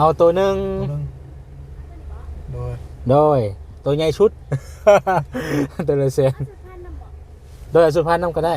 เอาตัวหนึงโดยโดย ตัวใหญ่ชุด ตัวละแสนโดยสุพรรณนำก็ได้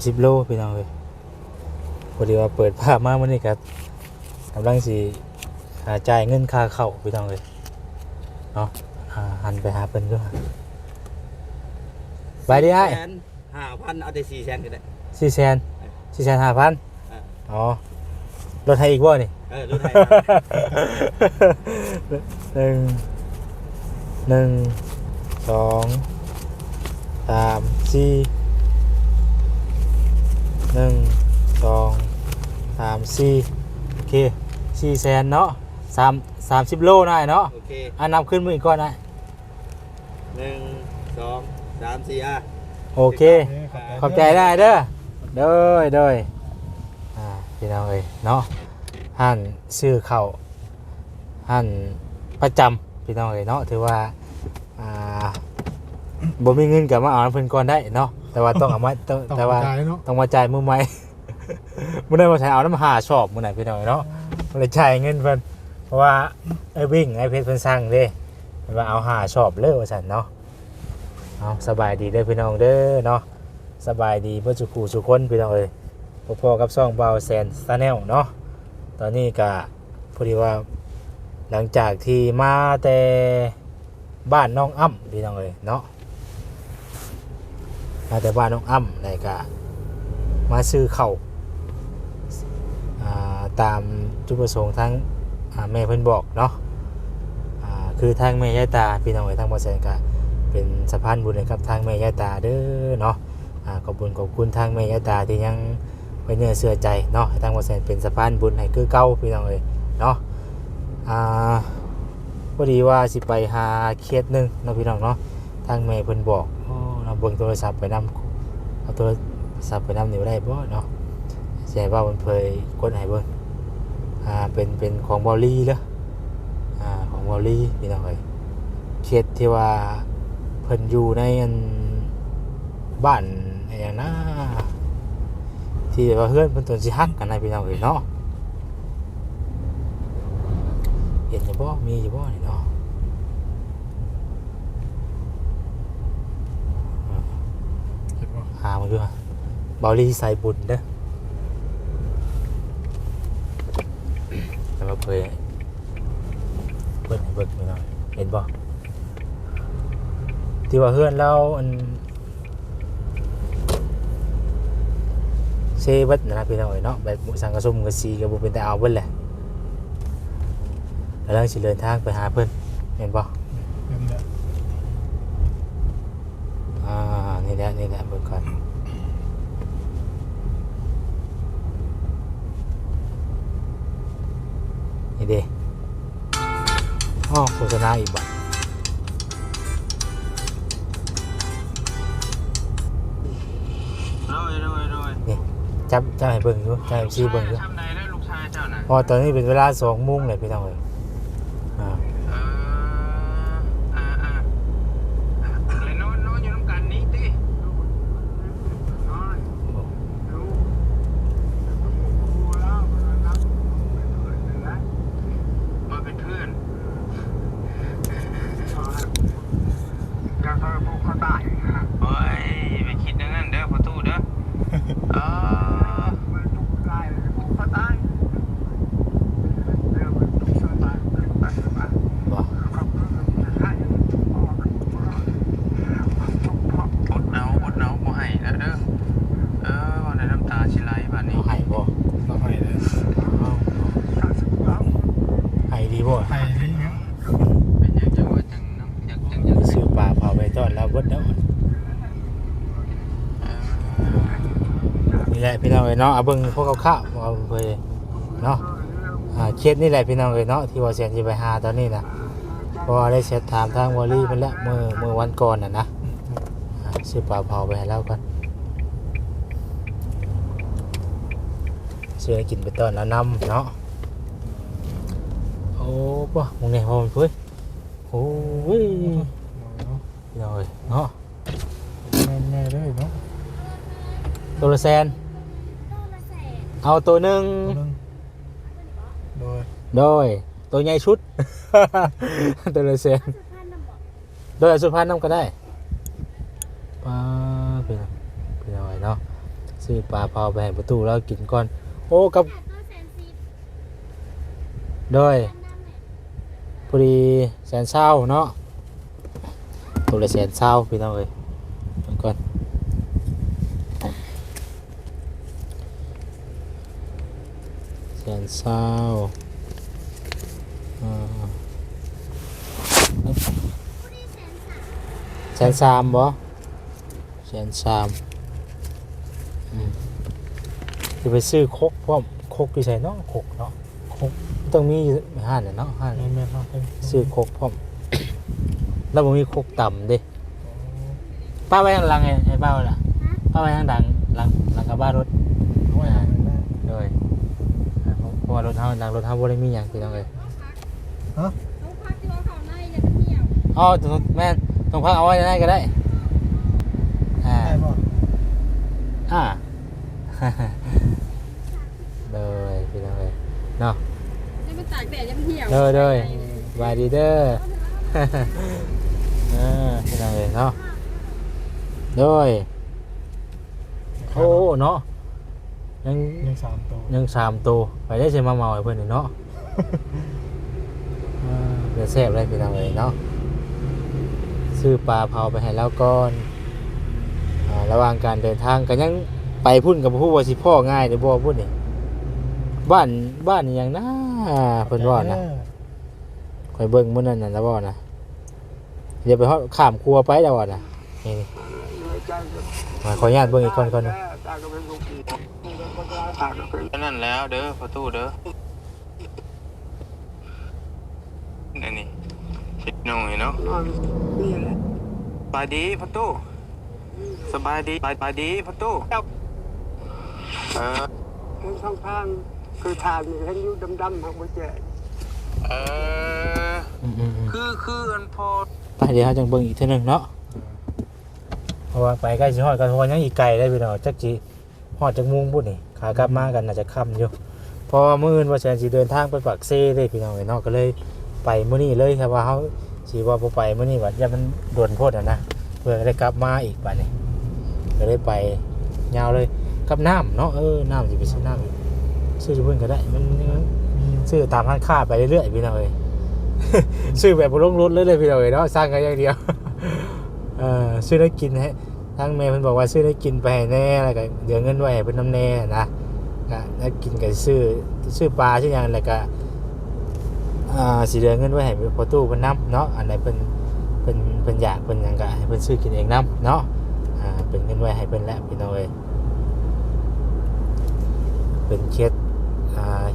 สามสิบโลพี่น้องเลยพอดีว่าเปิดภาพมาเมื่อนี้ครับกำลังสิหาจ่ายเงินค่าเข้าพี่น้องเลยเนาะอ่าหันไปหาเพิ่นด้วยไปดีไอ้ห้าพันเอาแต่สี่แสนก็ได้สี่แสนสี่แสนห้าพันอ่าอ๋อรถไทยอีกบ่นี่เออรถไถหนึ่งหนึ่งสองสามสี่ หนึ่งสองสามสี่โอเคสี่แสนเนาะสามสามสิบโลได้เนาะโอเคอันนำขึ้นมืออีกก่อนนะหนึ่งสองสามสี่อะโอเค ขอบใจได้เด้อเด้อเด้ออ่าพี่น้องเอ้ยเนาะหันซื้อเข่าวหันประจำพี่น้องเอ้ยเนาะถือว่าอ่าบ่มีเงินกับมาเอาเพิ่นก่อนได้เนาะ แต่ว่าต้องเอามาต้องต้องแต่ว่าจ่ายเนาะ ต้องมาจ่ายมือใหม่ มื้อนั้นมาใช้เอาน้ำหาชอบมื้อไหนพี่น้องเนาะบ่ได้จ่ายเงินเพิ่นเพราะว่าไอ้วิ่งไอ้เพชรเพิ่นสั่งเด้เพิ่นว่าเอาหาชอบเลยว่าซั่นเนาะเอาสบายดีเด้อพี่น้องเด้อเนาะสบายดีเพื่อสุขูสุคนพี่น้องเอ้ยพอๆกับซ่องเบาแซนซาแนลเนาะตอนนี้ก็พอดีว่า หลังจากที่มาแต่บ้านน้องอ้ำพี่น้องเอ้ยเนาะ มาแต่บ้านน้องอ้ำแล้วก็มาซื้อเข่าวอ่าตามจุดประสงค์ทั้งแม่เพิ่นบอกเนาะคือทางแม่ยายตาพี่น้องเอ้ยทางบ่แซนก็เป็นสะพานบุญให้กับทางแม่ยายตาเด้อเนาะขอบคุณขอบคุณทางแม่ยาตาที่ยังไว้เนื้อเชื่อใจเนาะทางวัดแสนเป็นสะพานบุญให้คือเก่าพี่น้องเลยเนาะอ่าพอดีว่าสิไปหาเคสหนึงเนาะพี่น้องเนาะทางแม่เพิ่นบอกโอ้ เบิ่งโทรศัพท์ไปนำเอาโทรศัพท์ไปนำนี่บ่ได้บ่เนาะสิให้ว่ามันเผยกดให้เบิ่งอ่าเป็นเป็นของบอลลี่เด้ออ่าของบอลลี่พี่น้องเอ้ยเคสที่ว่าเพิ่นอยู่ในอันบ้านอย่างนะที่ว่าเพื่อนเพิ่นตนสิฮักกันในพี่น้องเอ้ยเนาะเห็นอยู่บ่มีอยู่บ่นี่เนาะ หามาดูฮะเบาลีใส่บุญเด้อแต่ว่าเพิ่นเพิ่นให้เบิ่งพี่น้องเห็นบ่ที่ว่าเพื่อนเราอันเซเบิดนะพี่น้องเอ๋ยเนาะแบบสังกะซุ่มกะซีกะบุเป็นแต่เอาเบิดแหละแล้วเราสิเดินทางไปหาเพิ่นเห็นบ่ เงินเนี่ย อ่านี่ แหละนี่แหละเบิ่งก่อนนี่เด้อ๋อโฆษณาอีกบ่โดยโดยโดยจับจับให้เบิ่งอยู่จับให้ซีเบิ่งอยู่ทำใดได้ลูกชายเจ้าน่ะเพอตอนนี้เป็นเวลา2โมงเลยพี่น้องเอ๋ยอ่า เอออ่าอ่าเลยนอนนอนอยู่น้ำกันนี้ติ น้อยรู้รู้แล้วมันนับเป็นเพื่อนกันแล้ว มาเป็นเพื่อน อยากให้พวกเขาตาย โอ้ยไปคิดอย่างนั้นเด้อประตูเด้อเออ มันถูกตายถูกเขาตายเดี๋ยวมันสบาย เบิดแล้วนี่แหละ พี่น้องเอ้ยเนาะเอาเบิ่งพวกข้าวๆเอาเพิ่นเนาะอ่าเคสนี่แหละพี่น้องเอ้ยเนาะที่ว่าเสียนสิไปหาตอนนี้นะเพราะว่าได้เช็ดถามทางวอลลี่เพิ่นแล้วมื้อมื้อวันก่อนน่ะนะอ่าซื้อปลาเผาไปให้แล้วก่อนซื้อให้กินไปตอนแล้วนำเนาะโอ้ป่ะมึงเนี่ยพอมันเพิ่นโอ้ยเนาะพี่น้องเอ้ยเนาะแม่ๆเลยเนาะตัวละแสน เอาตัวหนึ่งตัวหนึงโดยโดยตัวใหญ่ชุด ตัวละแสนโดยสุพรรณน้ำก็ได้ปลาเป็นเป็นอะไรเนาะซื้อปลาเผาไปให้ประตูแล้วกินก่อน โอ้กับโดยพอดีแสนเศร้าเนาะตัวละแสนเศร้าพี่น้องเอ้ยเบิ่งก่อนแส นเศร้าอ่าแสนสามบ่แสนสามอืมจะไปซื้อครกพร้อมครกที่ใส่เนาะครกเนาะครกต้องมีอยู่ห้านน่ะเนาะห้านแม่ๆเนาะซื้อครกพร้อมแล้วผมมีครกต่ำเด้ป้าไว้ข้างหลังไงไอ้ป้าล่ะป้าไว้ข้างหลังหลังหลังกับบ้านรถ เอาไว้ให้แม่ โดยอ่าเพ ราะเพราะว่ารถเฮาหลังรถเฮาบ่ได้มีหยังพี่น้องเอ้ยฮะเอาพักที่ว่าเขาในเนี่ยมันเหี่ยวอ๋อตรงแม่นตรงพักเอาไว้ได้ก็ได้อ่าได้บ่อ่า เลยพี่น้องเอ้ยเนาะเนี่ยมันตากแดดเนี่ยมันเหี่ยวเด้อเด้อสบายดีเด้อ เออพี่น้องเอ้ยเนาะโดยโอ้เนาะ ยังยังสามตัวยังสามตัวไปได้ใช่มาเมาให้เพื่อนนี่เนาะอ่าเดี๋ยวแซ่บเลยพี่น้องเลยเนาะซื้อปลาเผาไปให้แล้วก่อนอ่าระหว่างการเดินทางก็ยังไปพุ่นกับผู้ว่าสิพ่อง่ายเดี๋ยวบ่พุ่นนี่บ้านบ้านนี่ยังนะเพิ่นว่านะคอยเบิ่งมื้อนั้นน่ะแล้วบ่นะเดี๋ยวไปฮอดข้ามครัวไปแล้วบ่นะนี่นี่มาขออนุญาตเบิ่งอีกคนก่อนนะตาก็เป็นลูกผีตาก็เป็ นนั่นแล้วเด้อประตูเด้อนี่นี่คิดหน่อยเนาะนอนนี่แหละสบายดีประตูสบายดีสบายดีประตูเออเห็นข้างข้างคือทานนี่เห็นอยู่ดำๆหักหัวใจเอออืมอืมอืมคือคืออันพอไปเดี๋ยวเราจังเบิ่งอีกเทีนึงเนาะเพราะว่าไปใกล้สิฮอดกันเพราะว่ายังอีกไกลได้พี่น้องจักจี ฮอดจักมุงพุ่นนี่ขากลับมากันน่าจะค่ำอยู่พราะว่ามื้ออื่นว่าแซนสิเดินทางไปปากเซ่เลยพี่น้องเอ้ยเนาะก็เลยไปมื้อนี้เลยครับว่าเฮาสิว่าบ่ไปมื้อนี้ว่าอย่ามันด่วนโพดอะนะเพื่อได้กลับมาอีกบัดนี้ก็เลยไปยาวเลยกับน้ำเนาะเออน้ำสิไปซื้อน้ำอีกซื้ออยู่เพิ่นก็ได้มันซื้อตามร้านค้าไปเรื่อยๆพี่น้องเอ้ยซื้อแบบบนลงรถเลยเลยพี่น้องเอ้ยเนาะสร้างกันอย่างเดียวเออซื้อได้กินให้ ทั้งแม่เพิ่นบอกว่าซื้อได้กินไปให้แน่แล้วก็เดี๋ยวเงินไว้ให้เพิ่นน้ำแน่นะก็แล้วกินก็ซื้อซื้อปลาซื้อหยังแล้วก็อ่าสิเหลือเงินไว้ให้พอตู้เพิ่นนํเนาะอันไหนเพิ่นเพิ่นเพิ่นอยากเพิ่นหยังก็ให้เพิ่นซื้อกินเองนํเนาะอ่าเป็นเงินไว้ให้เพิ่นแล้วพี่น้องเอ้ยเป็นเคสอ่า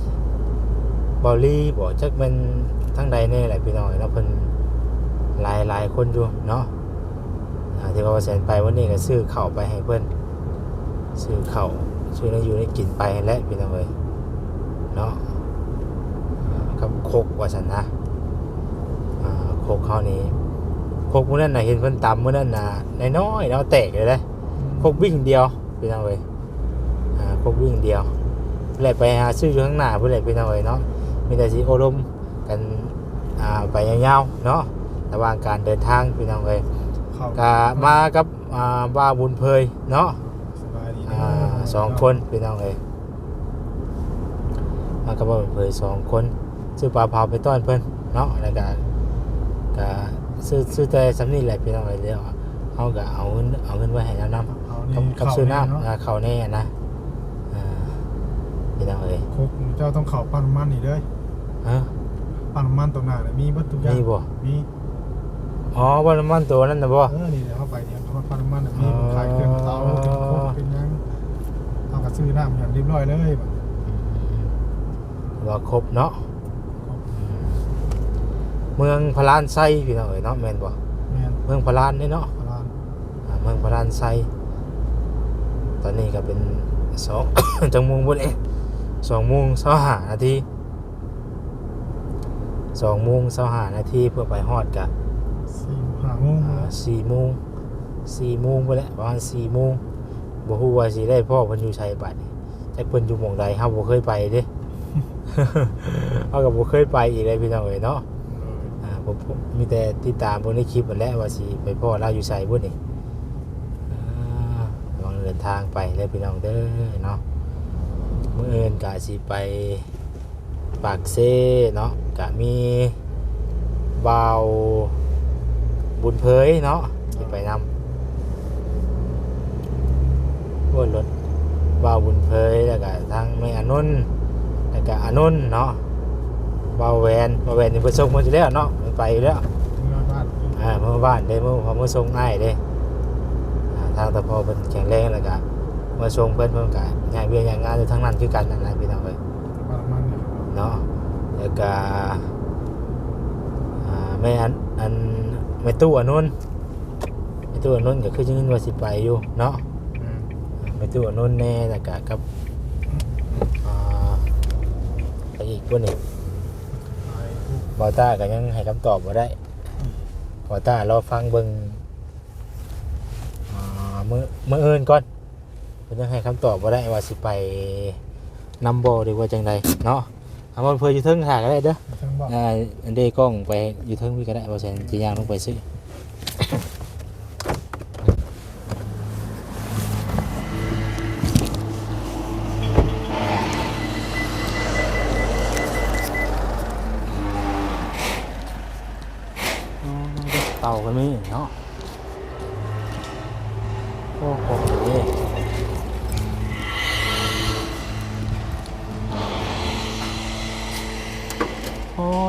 บอลลี่บ่จักมันทั้งใดแน่แหละพี่น้องเอ้ยเนาะเพิ่นหลายหลายคนอยู่เนาะ ที่ว่าแสนไปวันนี้ก็ซื้อเข่าไปให้เพื่อนซื้อเข่าวซื้อน้ำอยู่ในกินไปและพี่น้องเลยเนาะกับโคกว่าสันนะโคกเขานี้โคกมื้อนั้นนะเห็นเพิ่อนตำมื้อนั้นน่ะน้อยเนาแตกเลยเลยโคกวิ่งเดียวพี่น้องเลยโคกวิ่งเดียวเพื่อไปหาซื้ออยู่ข้างหน้าเพื่อพี่น้องเลยเนาะมีแต่สิโอารมกันไปยาวๆเนาะระหว่างการเดินทางพี่น้องเลย เข้าก็มากับอ่าบ้าบุญเพยเนาะสบายดีอ่าสองคนพี่น้องเอ้ยมากับบ้าบุญเพยสองคนซื้อปลาเผาไปต้อนเพิ่นเนาะแล้วก็ก็ซื้อซื้อแต่สำนี่แหละพี่น้องเอ้ยเดี๋ยวเขาก็เอาเงินเอาเงินไว้ให้แล้วนำเอากับนี่กับซื้อน้ำเนาะอ่าเขาแน่นะอ่าพี่น้องเอ้ยคุกเจ้าต้องเข้าปั้นมันนี่เด้อฮะปั้นมันตรงหน้าน่ะมีเบัตทุกอย่างมีบ่มี อ๋อบ่น้ำมันตัวนั้นน่ะบ่เออนี่เดี๋ยวเข้าไปเนี่ยเขาปั๊มน้ำมันน่ะมีขายเครื่องเตาเป็นโคตรเป็นหยังเอากระซื้อน้ำอย่างเรียบร้อยเลยแบบว่าครบเนาะเมืองพารานไซพี่น้องเอ้ยเนาะแม่นบ่แม่นเมืองพารานนี่เนาะพลานอ่าเมืองพารานไซตอนนี้ก็เป็นสองจังโมงบ่เด้สองโมงสองห้านาทีสองโมงสองห้านาทีเพื่อไปฮอดกะสี่ห้าโมงอ่า สี่โมงสี่โมงไปแล้วประมาณสี่โมงบ่ฮู้ว่าสิได้พ่อเพิ่นอยู่ไสบัดนี้จักเพิ่นอยู่หม่องใดเฮาบ่เคยไปเด้เฮาก็บ่เคยไปอีกเลยพี่น้องเอ้ยเนาะอ่าผมมีแต่ติดตามเบิ่งในคลิปนั่นแหละว่าสิไปพ่อเราอยู่ไสบ่นี่ลองเดินทางไปเลยพี่น้องเด้อเนาะมื้ออื่นก็สิไปปากเซเนาะก็มีบ่าว บุญเพยเนาะที่ไปนำบนรถบ่าวบุญเพยแล้วก็ทางแม่อนุนแล้วก็อนุนเนาะบ่าวแวนบ่าวแวนนี่เพิ่นส่งมาอยู่แล้วเนาะมันไปอยู่แล้วเมื่อบ้านอ่าเมื่อบ้านได้เมื่อพอเมื่อส่งง่ายเด้อ่าทางตะพอเพิ่นแข็งแรงแล้วก็เมื่อส่งเพิ่นเพิ่นก็งานเวียนงานงานอยู่ทั้งนั้นคือกันนั่นแหละพี่น้องเอ้ยปั๊มน้ำมันเนี่ยเนาะแล้วก็อ่าแม่อันอัน แม่ตู้อันนู้นแม่ตู้อันนู้นก็คือจังว่าสิไปอยู่เนาะแม่นแม่ตู้อันนู้นแน่แล้วก็กับอ่าไปอีกคนหนึ่งขายพวกบอต้าก็ยังให้คำตอบมาได้บอต้ารอฟังเบิ่งอ่ามื่อมื่อเอินก่อนเพิ่นยังให้คำตอบมาได้ว่าสิไปนำบ่หรือว่าจังใดเนาะ เอามันเพื่ออยู่เทิงหาก็ได้เด้อ ทั้งบ้านอ่าอันเดกล้องไปอยู่เทิงพี่ก็ได้บ่แซนสิย่างลงไปซื้ออ๋อ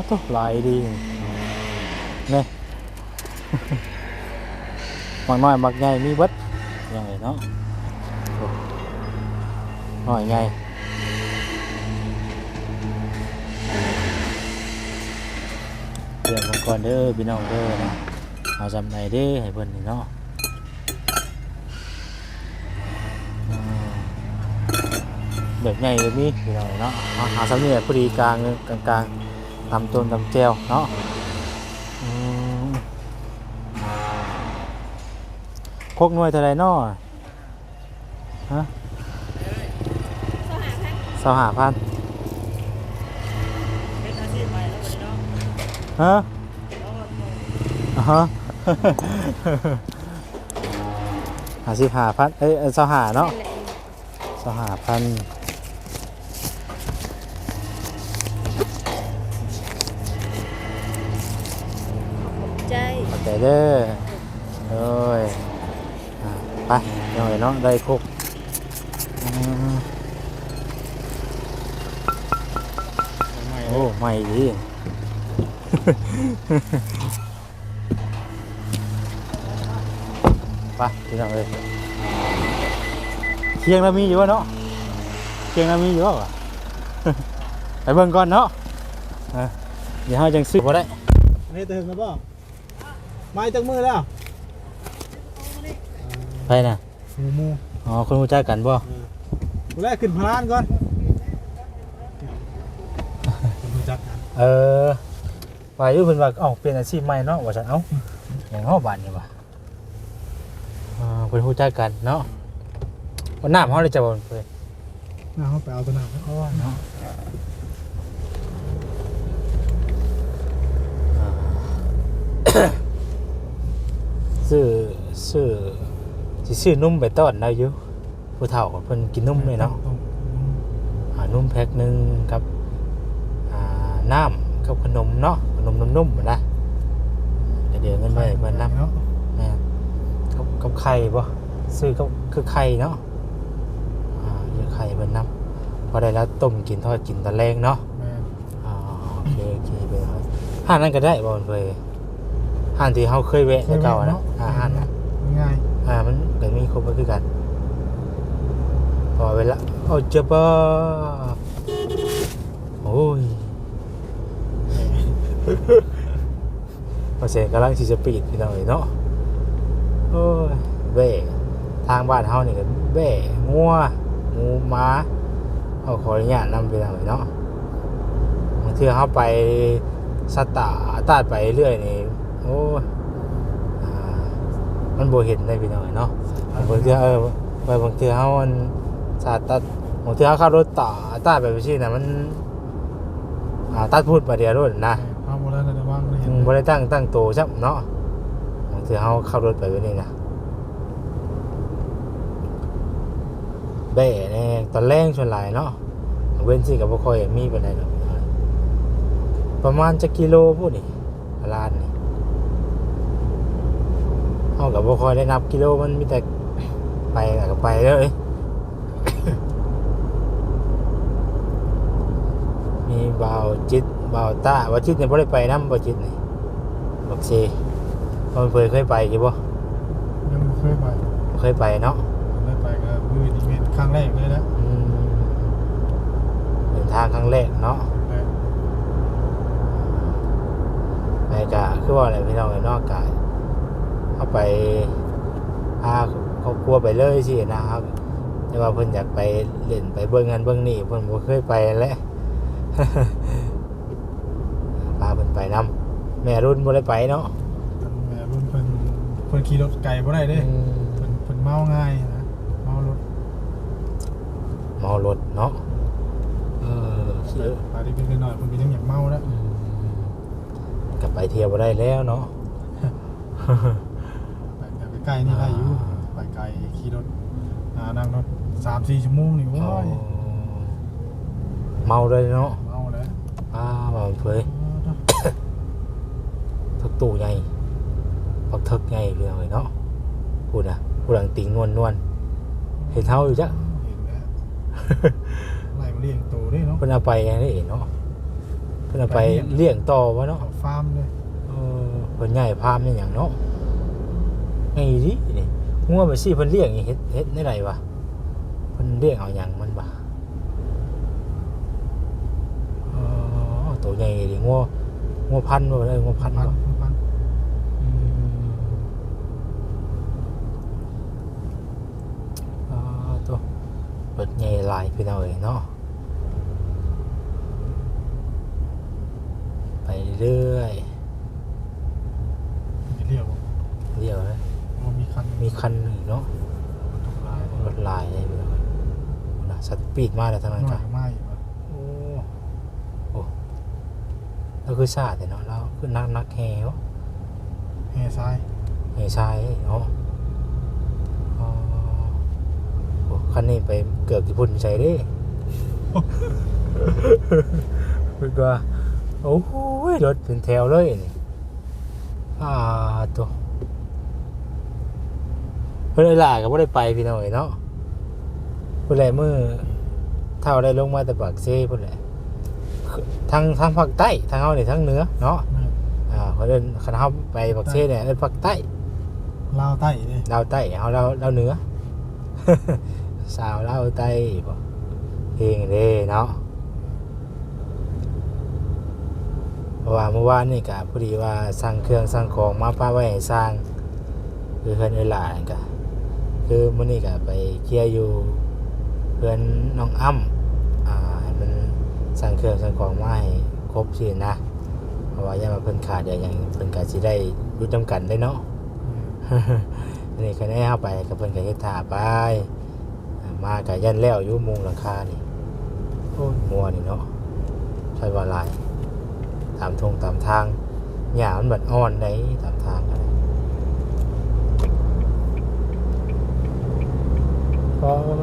โอ้ตัวลายดีนี่มักน้อยมักใหญ่มีเบิดยังไงเนาะโอ้น้อยใหญ่เตรียมกันก่อนเด้อพี่น้องเด้อนะเอาจำไหนเด้อให้เพิ่นนี่เนาะอืมแบบใหญ่ก็มีพี่น้องเนาะเอาหาสำเนียงพอดีกลางกลาง ตำต้นตำแจวเนาะพกหน่วยเท่าไรน้อฮะสหาพันฮะอ่าฮะหาสิหาพันเอ้ยเอ้ยสหาเนาะสหาพัน เด้อโอ้ยอ่าไปหน่อยเนาะได้ครบอ่าโอ้ไม่ดีไปพี่น้องเลยเคียงเรามีอยู่วะเนาะเคียงเรามีอยู่วะไปเบิ่งก่อนเนาะอะเดี๋ยวเราจังซื้อบ่ได้นี่เติมแล้วป่ะไม้จากมือแล้วไปนะหมูหมูอ๋อคนรู้จักกันบ่กูแรกขึ้นพลานก่อนรู้จักกันเออว่าอยู่เพิ่นว่าเอ้าเปลี่ยนอาชีพใหม่เนาะว่าซั่นเอ้าอย่างเฮาบ้านนี่ว่ะอ่าเพิ่นรู้จักกันเนาะวันน้ำเฮาเลยจะบ่เพิ่นน่าเขาไปเอาตัวหนักโอ้เนาะอ่า ซื้อซื้อสิซื้อนุ่มไปต้อนได้อยู่ผู้เฒ่าเพิ่นกินนุ่มเลยเนาะอ่านุ่มแพ็คหนึ่งกับอ่าน้ำกับขนมเนาะขนมนุ่มๆนะเดี๋ยวเงินไปเพิ่นน้ำเนาะแม่นกับกับไข่บ่ซื้อกับคือไข่เนาะอ่าเดี๋ยวไข่เพิ่นน้ำพอได้แล้วต้มกินทอดกินตอนแรงเนาะแม่อ่าโอเคโอเคไปเลยห้านั้นก็ได้บ่เพิ่นไห้านที่เฮาเคยแวะแต่เก่านะอ่าห้านนะง่ายอ่ามันก็มีครบก็คือกันพอเวลาโอ้เจ็บอะโอ้ยพอเสียงกำลังสิสปีดพี่น้องเอ้ยเนาะโอ้ยเบ้ทางบ้านเฮานี่ก็เบ้งัวหมูหมาเอาขออนุญาตนำพี่น้องเอ้ยเนาะบางทีเฮาไปสตาร์ตาดไปเรื่อยนี่ โอ้ยอ่ามันบ่เห็นได้พี่น้องเอ้ยเนาะบางทีเออไปบางทีเขามันสาดตัดบางทีเขาขับรถต่อตัดไปไปที่น่ะมันอ่าตัดพูดมาเดียวรถนะเอาโบราณได้ว่างได้เห็อืนมบ่ได้ตั้งตั้งโตใช่เนาะบางทีเขาขับรถไปแบบนี้นะเบ้เนี่ยตอนแรกชวนหลายเนาะเว้นสิกับบ่ค่อยมีปานใดดอกประมาณจะกิโลพูดนี่ลานนี่ เฮากับบ่ค่อยได้นับกิโลมันมีแต่ไปแล้วก็ไปเลย มีเบาวจิตเบาวต้าว่าจิตเนี่ยบ่ได้ไปนํบ่จิตนี่บักเซมันเคยเคยไปอยู่บ่ยังบ่เคยไปเคยไปเนาะได้ไปก็คือนี่เป็นครั้งแรกเลยนะอืมเดินทางครั้งแรกเนาะแรกไปกะคือว่าอะไรพี่น้องไอ้นอกกะ เอาไปพาครอบครัวไปเลยสินะครับแต่ว่าเพิ่นอยากไปเล่นไปเบิ่งงานเบิ่งนี่เพิ่นบ่เคยไปแหล้วพาเพิ่นไปนํแม่รุ่นบ่ได้ไปเนาะทั้งแม่รุ่นเพิ่นเพิ่นขี่รถไกลบ่ได้เด้อืมเพิ่นเพิ่นเมาง่ายนะเมารถเมารถเนาะเออเออไปได้เป็นหน่อยเพิ่นเป็นยังอยากเมาแล้วอืมกลับไปเที่ยวบ่ได้แล้วเนาะ ไปไปใกล้ๆนี่ได้อยู่ไปไกลขี่รถอ่านั่งรถ3-4ชั่วโมงนี่โอ้ยเมาเลยเนาะเมาแล้วอ้าวมาเผยทึกตู้ใหญ่ปักทึกใหญ่เรื่องเลยเนาะพูดนะพูดหลังติงนวลนวลเห็นเท้าอยู่จ้ะเห็นแล้วไล่มาเลี้ยงโตด้วยเนาะเพิ่นเอาไปยังได้เนาะเพิ่นเอาไปเลี้ยงต่อวะเนาะเอาฟาร์มเลยเออเพิ่นใหญ่พามนี่หยังเนาะ ไงดินี่งัวไปสิเพิ่นเลี้ยงนี่เฮ็ดเฮ็ดได้ไรวะเพิ่นเลี้ยงเอาหยังมันบ่ตัวใหญ่ดิงัวงัวพันบ่ได้งัวพันธุ์พันบ่พันอือตัวเปิดใหญ่ลายพี่น้องเอ้ยเนาะไปเรื่อย มีเรียกว่า เดี๋ยวนะ ว่ามี คันมีคันหนึ่งเนาะทุกลายรถลายเลยพี่น้องเอ้ยนะสปีดมากเลยทั้งหนั้นน่คอรัยบก็ไม่ว่ะโอ้โอ้แล้วคือซาดแต่เนาะแล้วคือนักนักแฮวแห่ซ้ายเฮชายเนาะอ๋อโอ้คันนี้ไปเกือบกี่พุ่นใส่เดิพูดว่าโอ้โหรถเป็นแถวเลยนี่อ่าตัว เพื่อนหลายก็ไม่ได้ไปพี่น้องเอ้ยเนาะเพื่อนแหละมือเท่าได้ลงมาแต่ปากเซ่เพื่อนแหละทางทางภาคใต้ทางเขาเนี่ยทางเหนือเนาะแม่อ่าเขาเดินคันเขาไปปากเซ่เนี่ยเอิ้นภาคใต้ลาวใต้เลยดาวใต้เขาเราเราเหนือ สาวลาวใต้บ่เพลงเด้เนาะเพราะว่าเมื่อวานนี่ก็พอดีว่าสั่งเครื่องสั่งของมาป้าไว้ให้สร้างคือเพื่อนเวลานี่ก็ คือมื้อนี้ก็ไปเคลียร์อยู่เพื่อนน้องอ้ำอ่าให้มันสั่งเครื่องสั่งของมาให้ครบสินะ เพราะว่าอย่ามาเพิ่นขาดเดี๋ยวยังเพิ่นก็สิได้รู้จำกันได้เนาะอันนี้ก็ได้เข้าไปกับเพิ่นก็เฮ็ดท่าไปมาก็ยันแล้วอยู่มุงหลังคานี่โอ้ยมัวนี่เนาะใช่ว่าลายตามทงตามทางหญ้ามันบัดอ่อนได้ตามทางกั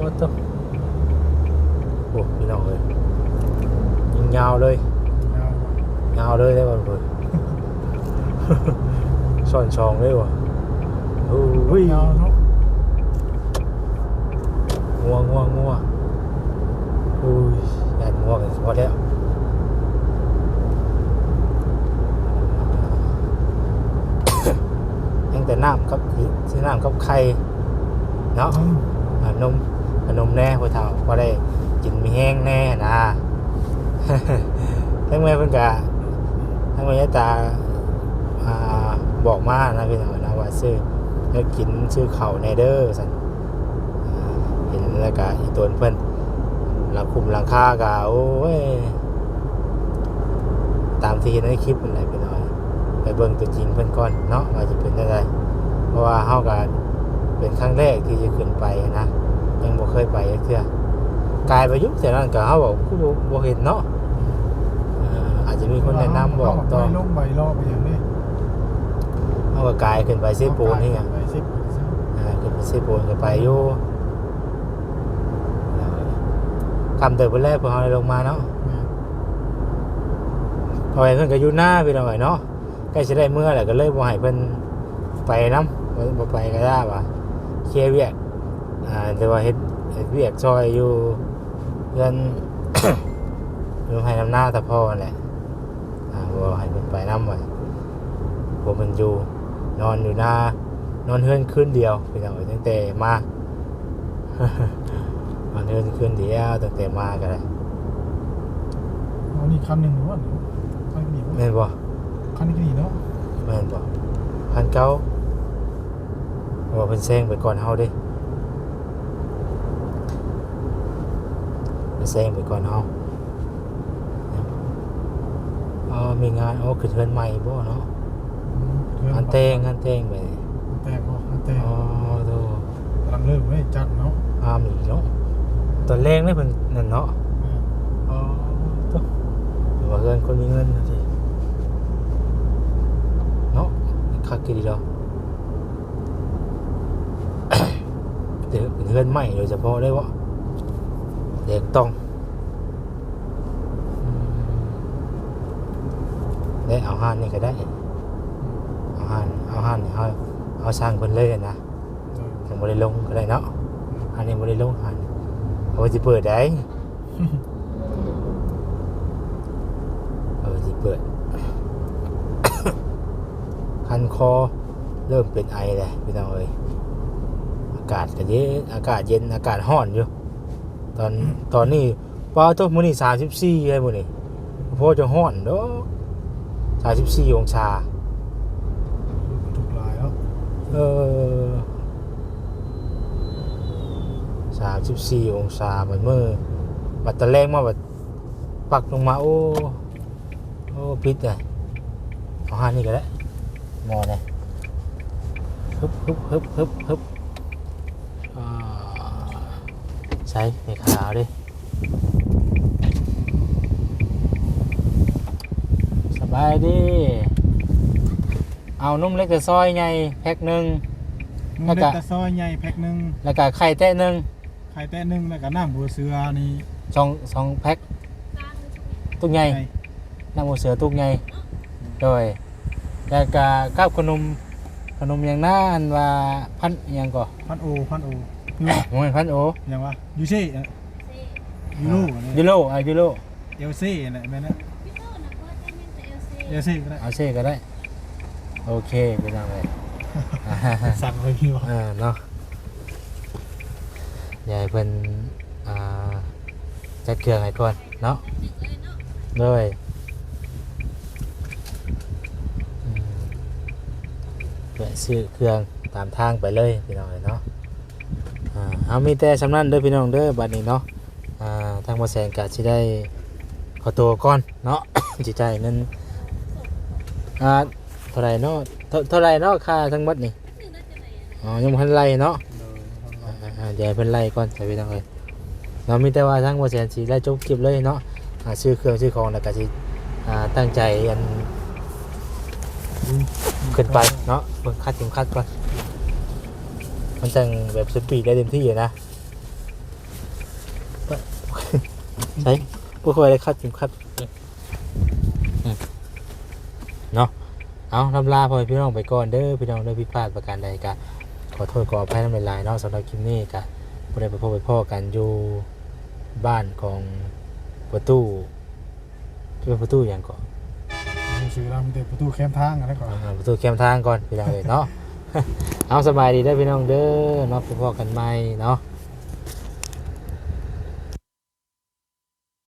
นก็ต้องโอ้พี่น้องเอ้ยยิงยาวเลยยาวว่ะยาวเลยได้บ่เพิ่นซ่อนช่องเลยว่ะโอ้ยยาวเนาะงัวงัวงัวอุ้ยแย่งัวกันพอแล้วแต่น้ำกับซื้อน้ำกับไข่เนาะ อืม ขนมขนมแน่ พ่อเฒ่าพอได้กินมีแห้งแน่นะทั้งแม่เพิ่นกะทั้งแม่ยายตาอ่บอกมานะพี่น้องนะว่าซื้อแล้วกินซื้อเข้าแนเดอร์สันเห็นแล้วก็อีตัวเพิ่นหลังคุมหลังคากะโอ้ยตามที่เห็นในคลิปนั่นแหละพี่น้องไปเบิ่งตัวจริงเพิ่นก่อนเนาะว่าจะเป็นจังไดเพราะว่าเฮาก็เป็นครั้งแรกที่จะขึ้นไปนะ ยังบ่เคยไปจักเทื่อกลายไปอยุคแต่นั้นก็เขาบอกคือบ่บ่เห็นเนาะเอ่ออาจจะมีคนแนะนำบอกต่อไปลงใบรอบไปอย่างนี้เขาก็กลายขึ้นไปเซโปนนี่ไงไปซิปอ่าขึ้นไปเซโปนก็ไปอยู่คำเติบไปแรกพอเขาได้ลงมาเนาะพอไปเพิ่นก็อยู่หน้าพี่น้องไอ้เนาะใกล้สิได้เมื่อแหละก็เลยบ่ให้เพิ่นไปนำบ่บ่ไปก็ได้ว่าเคลียร์เวียกอ่า แต่ว่าเฮ็ดเฮ็ดเวียกซอยอยู่เพื่อนอยู่ให้น้ำหน้าแต่พ่อนั่นแหละอ่าบ่ให้เพิ่นไปนำไว้ผมมันอยู่นอนอยู่หน้านอนเฮือนคืนเดียวพี่น้องเอ้ยตั้งแต่มานอนเฮือนคืนเดียวตั้งแต่มาก็ได้เอานี่คันหนึ่งหรือว่าคันนี้แม่นบ่คันนี้ก็ดีเนาะแม่นบ่พันเก้าว่าเพิ่นแซงไปก่อนเฮาเด้เพิ่น แซงไปก่อนเฮาอ๋อมีงานโอ้คือเทือนใหม่บ่เนาะงานแต่งงานแต่งไปนี่แต่งบ่งานแต่งอ๋อโตกำลังเริ่มไม่จัดเนาะอามอีกเนาะตอนแรกนี่เพิ่นนั่นเนาะอ๋อโตถือว่าเงินคนมีเงินนะสิเนาะคักกี่ดีดอกเดี๋ยวเป็นเพื่อนใหม่โดยเฉพาะได้วะเด็กต้องอืมได้เอาห้านนี่ก็ได้ เอาห้านเอาห้านนี่เอาเอาสร้างคนเลยนะยังบริลงก็ได้เนาะอันนี้บริลงหันเอาไว้จะเปิดได้เอาไว้จะเปิด คันคอเริ่มเป็นไอเลยพี่น้องเอ้ยอากาศก็เย็นอากาศเย็นอากาศร้อนอยู่ ตอนตอนนี้ป้าตัวมื้อนี้สามสิบสี่เลยมื้อนี้พอจะร้อนเด้อสามสิบสี่องศาถูกลายแล้วเออสามสิบสี่องศาบัดมือบัดตะแรงมาบัดปักลงมาโอ้โอ้พิษเลยเอาหานี่ก็ได้หมอเนี่ยฮึบฮึบฮึบฮึบฮึบอ่า ใส่ในขาวดิสบายดีเอานุ่มเล็กแต่ซอยไงแพ็คหนึ่งเล็กตะซอยใหญ่แพ็คหนึ่งแล้วก็ไข่แต้หนึ่งไข่แต้หนึ่งแล้วก็น้ำบัวเสือนี่สองสองแพ็คตุกใหญ่น้ำหมูเสือตุกใหญ่โดยแล้วก็กับขนมขนมอย่างน่าอันว่าพันอหยังก่อพันโอพันโอ โมเมนพันโออย่างว่ายูเซ่ยูโรยูโรอะยูโรเอลเซ่เนี่ยแม่นะพี่โตนะเพื่อนแต่ยังแต่เอลเซ่เอลเซ่ก็ได้เอาเซ่ก็ได้ โอเคไปทางเลยสั่งเลยพี่ว่าอ่าเนาะยายเพิ่นอ่าจัดเครื่องให้ก่อนเนาะหนึ่งเลยเนาะเลยอืมแวะซื้อเครื่องตามทางไปเลยพี่น้องเอ้ยเนาะอ่า เอามีแต่สำนันเด้อพี่น้องเด้อบัดนี้เนาะอ่าทางบ่แสงก็สิได้ขอตัวก่อนเนาะ สิจ่ายเงินอ่าเท่าไหร่เนาะเท่าเท่าไหร่เนาะค่าทั้งหมดนี่อ๋อยังบ่ทันไล่เนาะอ่าๆเดี๋ยวให้เพิ่นไล่ก่อนใช่พี่น้องเอ้ยเรามีแต่ว่าทางบ่แสนสิได้จบคลิปเลยเนาะอ่าซื้อเครื่องซื้อของแล้วก็สิอ่าตั้งใจอันขึ้นไปเนาะเบิ่งคัดเข็มคัดก่อน มันจังแบบสปีดได้เต็มที่อะนะใช่บ่ค่อยได้คัดเข็มคัดอืมเนาะเอาลำลาพ่อแม่พี่น้องไปก่อนเด้อพี่น้องเด้อผิดพลาดประการใดก็ขอโทษขออภัยน้ำลายๆเนาะสำหรับคลิปนี้ก็บ่ได้ไปพบไปพ่อกันอยู่บ้านของประตูที่เป็นประตูอย่างก่อนซื้อรามเด็ประตูแคมทางอะไรก่อนอ่าประตูแคมทางก่อนพี่น้องเอ้ยเนาะ เอาสบายดีได้พี่น้องเด้อเนาะพบกันใหม่เนาะ